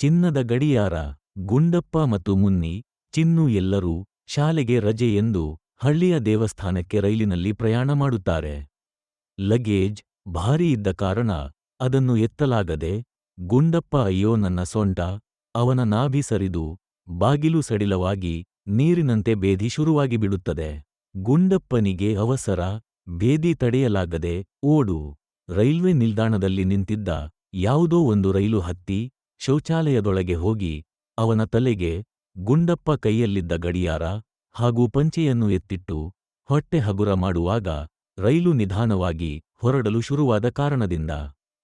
ಚಿನ್ನದ ಗಡಿಯಾರ, ಗುಂಡಪ್ಪ ಮತ್ತು ಮುನ್ನಿ, ಚಿನ್ನು ಎಲ್ಲರೂ ಶಾಲೆಗೆ ರಜೆ ಎಂದು ಹಳ್ಳಿಯ ದೇವಸ್ಥಾನಕ್ಕೆ ರೈಲಿನಲ್ಲಿ ಪ್ರಯಾಣ ಮಾಡುತ್ತಾರೆ. ಲಗೇಜ್ ಭಾರೀ ಇದ್ದ ಕಾರಣ ಅದನ್ನು ಎತ್ತಲಾಗದೆ ಗುಂಡಪ್ಪ ಅಯ್ಯೋ ನನ್ನ ಸೊಂಟ, ಅವನ ನಾಭಿ ಸರಿದು ಬಾಗಿಲು ಸಡಿಲವಾಗಿ ನೀರಿನಂತೆ ಬೇದಿ ಶುರುವಾಗಿ ಬಿಡುತ್ತದೆ ಗುಂಡಪ್ಪನಿಗೆ ಅವಸರ ಬೇದಿ ತಡೆಯಲಾಗದೆ ಓಡು. ರೈಲ್ವೆ ನಿಲ್ದಾಣದಲ್ಲಿ ನಿಂತಿದ್ದ ಯಾವುದೋ ಒಂದು ರೈಲು ಹತ್ತಿ ಶೌಚಾಲಯದೊಳಗೆ ಹೋಗಿ ಅವನ ತಲೆಗೆ ಗುಂಡಪ್ಪ ಕೈಯಲ್ಲಿದ್ದ ಗಡಿಯಾರ ಹಾಗೂ ಪಂಚೆಯನ್ನು ಎತ್ತಿಟ್ಟು ಹೊಟ್ಟೆ ಹಗುರ ಮಾಡುವಾಗ ರೈಲು ನಿಧಾನವಾಗಿ ಹೊರಡಲು ಶುರುವಾದ ಕಾರಣದಿಂದ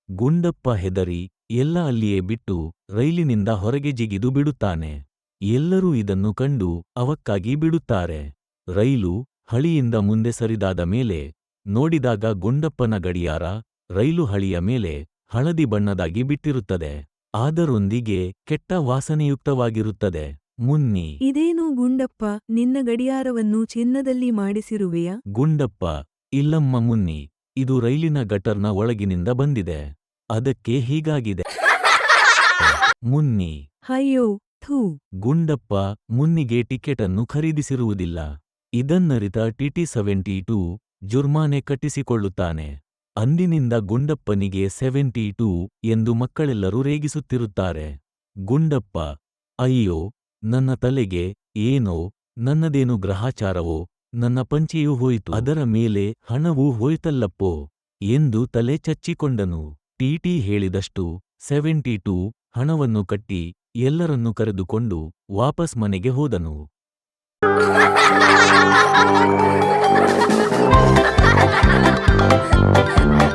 ಗುಂಡಪ್ಪ ಹೆದರಿ ಎಲ್ಲ ಅಲ್ಲಿಯೇ ಬಿಟ್ಟು ರೈಲಿನಿಂದ ಹೊರಗೆ ಜಿಗಿದು ಬಿಡುತ್ತಾನೆ. ಎಲ್ಲರೂ ಇದನ್ನು ಕಂಡು ಅವಕ್ಕಾಗಿ ಬಿಡುತ್ತಾರೆ. ರೈಲು ಹಳಿಯಿಂದ ಮುಂದೆ ಸರಿದಾದ ಮೇಲೆ ನೋಡಿದಾಗ ಗುಂಡಪ್ಪನ ಗಡಿಯಾರ ರೈಲು ಹಳಿಯ ಮೇಲೆ ಹಳದಿ ಬಣ್ಣದಾಗಿ ಬಿಟ್ಟಿರುತ್ತದೆ. ಅದರೊಂದಿಗೆ ಕೆಟ್ಟ ವಾಸನೆಯುಕ್ತವಾಗಿರುತ್ತದೆ. ಮುನ್ನಿ ಇದೇನು ಗುಂಡಪ್ಪ ನಿನ್ನ ಗಡಿಯಾರವನ್ನು ಚಿನ್ನದಲ್ಲಿ ಮಾಡಿಸಿರುವೆಯಾ? ಗುಂಡಪ್ಪ ಇಲ್ಲಮ್ಮ ಮುನ್ನಿ ಇದು ರೈಲಿನ ಗಟರ್ನ ಒಳಗಿನಿಂದ ಬಂದಿದೆ. ಅದಕ್ಕೆ ಹೀಗಾಗಿದೆ. ಮುನ್ನಿ ಅಯ್ಯೋ ಥೂ. ಗುಂಡಪ್ಪ ಮುನ್ನಿಗೆ ಟಿಕೆಟನ್ನು ಖರೀದಿಸಿರುವುದಿಲ್ಲ. ಇದನ್ನರಿತ ಟಿಟಿ ಸೆವೆಂಟಿ ಟೂ ಜುರ್ಮಾನೆ ಕಟ್ಟಿಸಿಕೊಳ್ಳುತ್ತಾನೆ. ಅಂದಿನಿಂದ ಗುಂಡಪ್ಪನಿಗೆ ಸೆವೆಂಟಿ ಟೂ ಎಂದು ಮಕ್ಕಳೆಲ್ಲರೂ ರೇಗಿಸುತ್ತಿರುತ್ತಾರೆ. ಗುಂಡಪ್ಪ, ಅಯ್ಯೋ, ನನ್ನ ತಲೆಗೆ ಏನೋ, ನನ್ನದೇನು ಗ್ರಹಾಚಾರವೋ, ನನ್ನ ಪಂಚೆಯೂ ಹೋಯಿತು. ಅದರ ಮೇಲೆ ಹಣವೂ ಹೋಯ್ತಲ್ಲಪ್ಪೋ ಎಂದು ತಲೆ ಚಚ್ಚಿಕೊಂಡನು. ಟಿಟಿ ಹೇಳಿದಷ್ಟು ಸೆವೆಂಟಿ ಟೂ ಹಣವನ್ನು ಕಟ್ಟಿ ಎಲ್ಲರನ್ನು ಕರೆದುಕೊಂಡು ವಾಪಸ್ ಮನೆಗೆ ಹೋದನು.